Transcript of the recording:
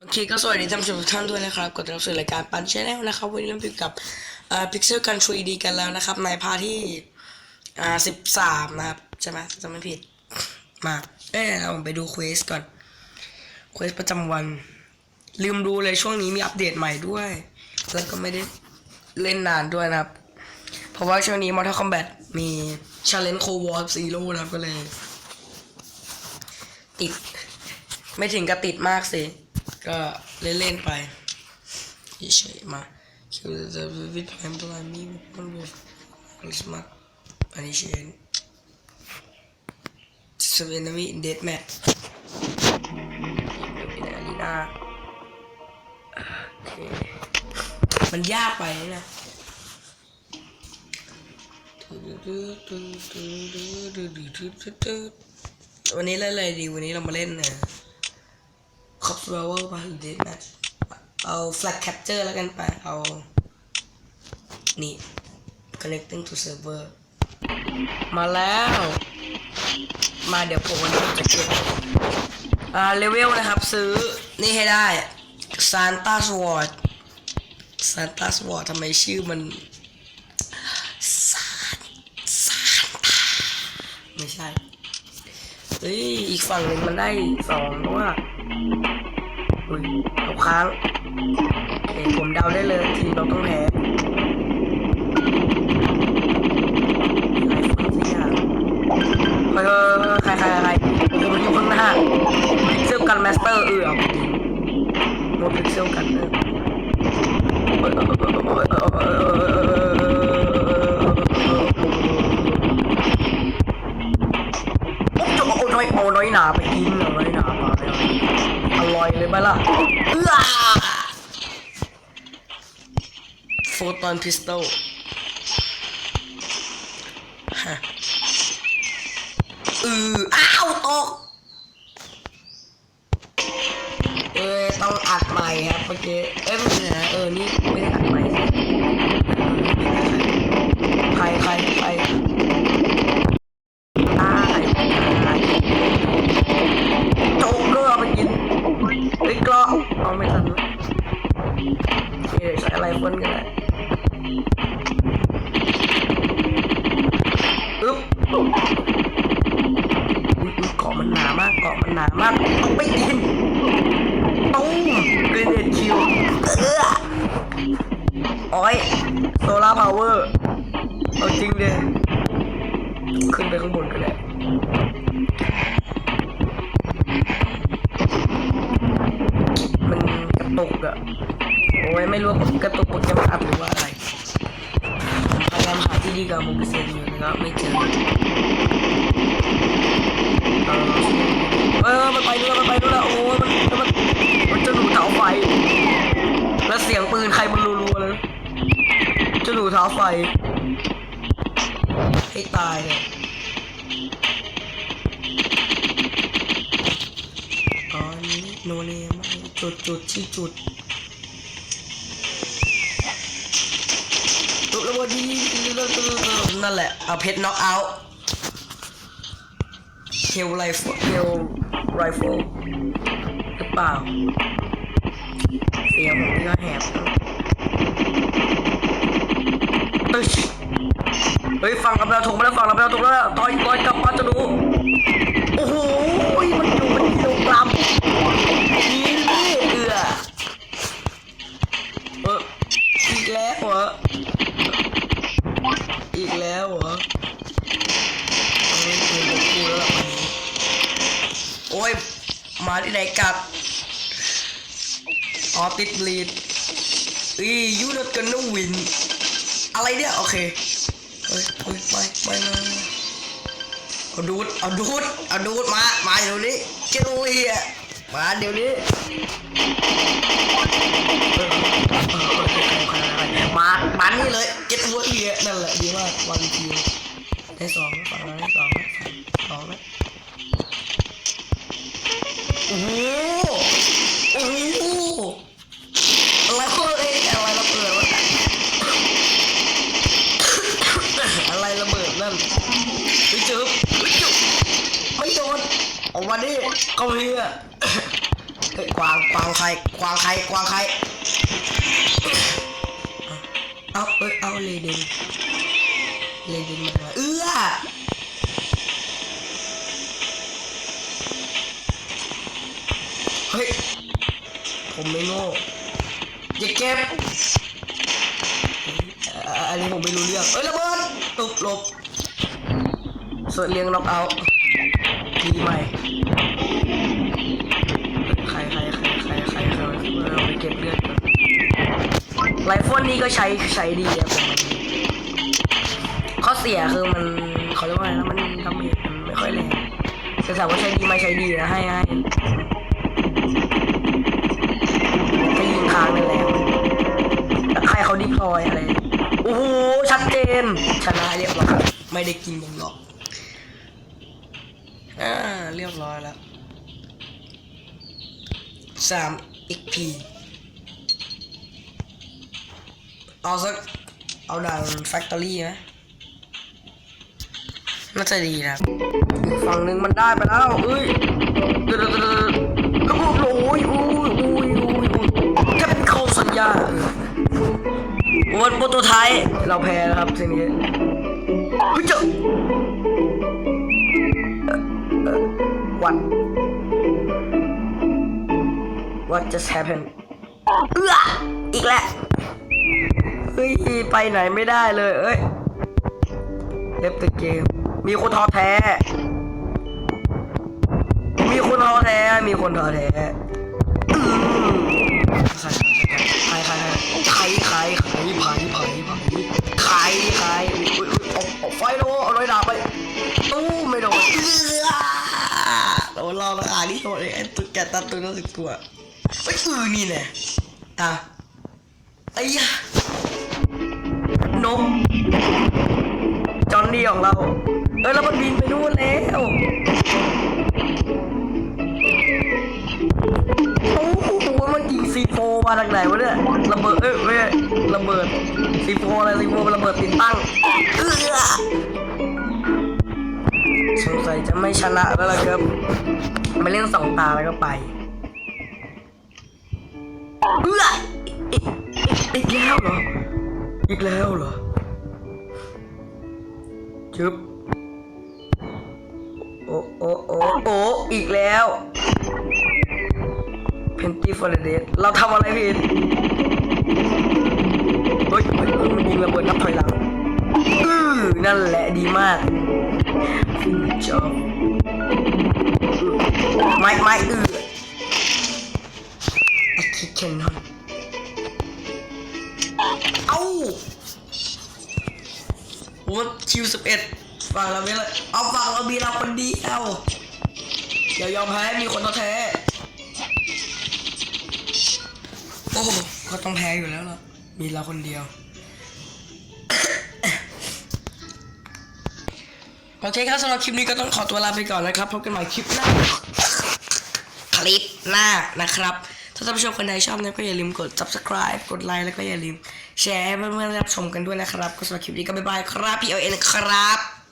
โอเคก็สวัสดีท่านผู้ชมทุกท่านด้วยนะครับกดติดตามสู่รายการปันชแนลนะครับวันนี้เราอยู่กับเอ่อพิกเซลกัน 3D กันแล้วนะครับ ในพาร์ทที่อ่าสิบสามนะครับใช่ไหมจำไม่ผิดมาเอ้เราไปดูเควสก่อนเควสประจำวัน ลืมดูเลยช่วงนี้มีอัปเดตใหม่ด้วย แล้วก็ไม่ได้เล่นนานด้วยนะครับ เพราะว่าช่วงนี้ Mortal Kombat มี Challenge Cold War Zero นะครับก็เลย ติด ไม่ถึงกับติดมากสิ ก็เล่นๆไปเฉยๆมาคือจะวิดพายพลามีมันบวกอลิสมาอันนี้เชนสเวนมีเดดแมทอารีนามันยากไปนะวันนี้เล่นอะไรดีวันนี้เรามาเล่นนี่ย คอปราเวอร์มาหรือเดทแมทเอาแฟลกแคปเจอร์แล้วกันไปเอานี่ connecting to server มาแล้ว มาเดี๋ยวผมวันนี้จะเก็บอ่าเลเวลนะครับซื้อนี่ให้ได้ Santa Sword Santa Sword ทำไมชื่อมันซานซานตาไม่ใช่เฮ้ยอีกฝั่งหนึ่งมันได้สองแล้วว่า อุ้ยเอาค้างโอเคผมเดาได้เลยทีมเราต้องแพ้อะไรฟังสักอย่างเฮ้ยใครใครใครผมอยู่ข้างหน้าพิกเซลกันแมสเตอร์เอือโมพิกเซลกันเนอร์โอ้โหน้อยโอ้น้อยหนาไปกินเลยน้อ อร่อยเลยไหมล่ะเอื้อโฟตอนพิสโตลฮะอืออ้าวตกเอ้ยต้องอัดใหม่ครับเมื่อกี้เอ้ยไม่ใช่นะเออนี่ไม่ได้อัดใหม่ใครใครใคร กเกาะมันหนามากต้องไปกินตุ้มเกรเนตคิวเออโอ้ยโซล่าพาวเวอร์เอาจริงเด้ขึ้นไปข้างบนก็ได้มันกระตุกอะโอ้ยไม่รู้ว่ากระตุกโปรแกมอัพหรือว่าอะไร พยายามหาที่ดีกับโมบิเซนอยู่นะไม่เจอเออมันไปนู่นแล้วยมันไปนู่นแล้วโอ้ยมันมันมันจะหนูเท้าไฟ แล้วเสียงปืนใครมันรัวๆเลยจะหนูเท้าไฟ ให้ตายเลยอ๋อนี่โนเนมจุดจุดที่จุดตุลว ดีนั่นแหละ เอาเพชรน็อกเอาท์เฮลไรฟ์เฮลไรฟิลหรือเปล่า เสียงผมนี่ก็แหบเฮ้ยฟังกับเราถูกมาแล้วฟังกับเราถูกแล้วต่อยต่อยกลับมาจะดูโอ้โหมันอยู่เป็นกิโลกรัมนี่เอือดเอออีกแล้วเหรอ อีกแล้วเหรอไม่คุยกับกูแล้วล่ะวันนี้โอ้ยมาที่ไหนกัดออติดบลีดอียูนัดกันนวิน อะไรเนี่ย โอเคเฮ้ยเฮ้ยไปไปมาเอาดูดเอาดูดเอาดูดมา มาเดี๋ยวนี้เจ้าเฮีย มาเดี๋ยวนี้ มา มานี่เลยเจ็ดหัวเฮียนั่นแหละดีมากวันคิวได้สองแล้วฝั่งนั้นได้สองแล้วสองแล้วโอ้โหโอ้โหอะไรพวกนี้อะไรระเบิดวะอะไรระเบิดนั่นไม่เจอไม่เจอไม่โดนเอาวันนี้เขาเฮียเฮ้ย กวางกวางใครกวางใครกวางใครเอาเอ้ยเอาเลเดนเลเดนมาเอื้อเฮ้ยผมไม่โง่อย่าเก็บอันนี้ผมไม่รู้เรื่องเอ้ยระเบิดตบหลบส่วนเลี้ยงน็อกเอาท์ทีใหม่ ก็บเลือดก่อนไรเฟิลนี่ก็ใช้ใช้ดีอะผมข้อเสียคือมันเขาเรียกว่าอะไรนะมันทำให้มันไม่ค่อยแรงแต่ถามว่าใช้ดีไหมใช้ดีนะให้ให้ถ้ายิงค้างนั่นและแต่ใครเขาดิพลอยอะไรโอ้โหชัดเจนชนะเรียบร้อยไม่ได้กินผมหรอกอ่าเรียบร้อยแล้วสาม XP เอาสัก เอาด่าน Factory ไหมน่าจะดีนะฝั่งหนึ่งมันได้ไปแล้วเอ้ยเดี๋ยวเดี๋ยวเดี๋ยวเดี๋ยวกระโดดโอ้ยโอ้ยโอ้ยโอ้ยโอ้ยแค่เป็นเข้าสัญญาวันโปรโตไทป์เราแพ้แล้วครับทีนี้เฮ้ยเจ้าวัน What just happened เอื้ออีกแล้ว เฮ้ยไปไหนไม่ได้เลย เอ้ยเล็บตเกม มีคนทอแท้ มีคนทอแท้ มีคนทอแท้ใครใครใครใครใครใครใครใครใครใครใครใครอุ๊ยอุ๊ยเอาเอาไฟโลเอาเลยดาบไปตู้ไม่โดนเอื้อโดนเราละอ่านนี่โดนไอ้ตุ๊กแกตัดตัวนั้นสิบตัวเอ้ยเออนี่แหละอะ ไอ้ยะนกจอนนี่ของเรา เอ้ยแล้วมันบินไปนู่นแล้วโอ้โหมันยิงซีโฟมาจากไหนวะเนี่ยระเบิดเอ้ยไม่ใช่ระเบิดซีโฟอะไรซีโฟมันระเบิดติดตั้งเออสงสัยจะไม่ชนะแล้วล่ะครับมาเล่นสองตาแล้วก็ไปเออ อีกแล้วเหรอ อีกแล้วเหรอจึ๊บโอ้โอ้โอ้โอ้อีกแล้วเพนตี้ฟอร์เดสเราทำอะไรผิดเฮ้ยเฮ้ยเฮ้ยมันยิงระเบิดนับถอยหลังอือนั่นแหละดีมากจบไม่ไม่อือไอ้ คิดคิวสิบเอ็ดฝั่งเราไม่เลยเอาฝั่งเรามีเราคนเดียวอย่ายอมแพ้มีคนท้อแท้โอ้ก็ต้องแพ้อยู่แล้วล่ะมีเราคนเดียวโอเคครับสำหรับคลิปนี้ก็ต้องขอตัวลาไปก่อนนะครับพบกันใหม่คลิปหน้าคลิปหน้านะครับ ถ้าท่านผู้ชมคนใดชอบนะก็อย่าลืมกด subscribe กดไลค์แล้วก็อย่าลืม แชร์ให้เพื่อนๆรับชมกันด้วยนะครับ ก็สำหรับคลิปนี้ก็บ๊ายบายครับพี่เอเอ็นครับ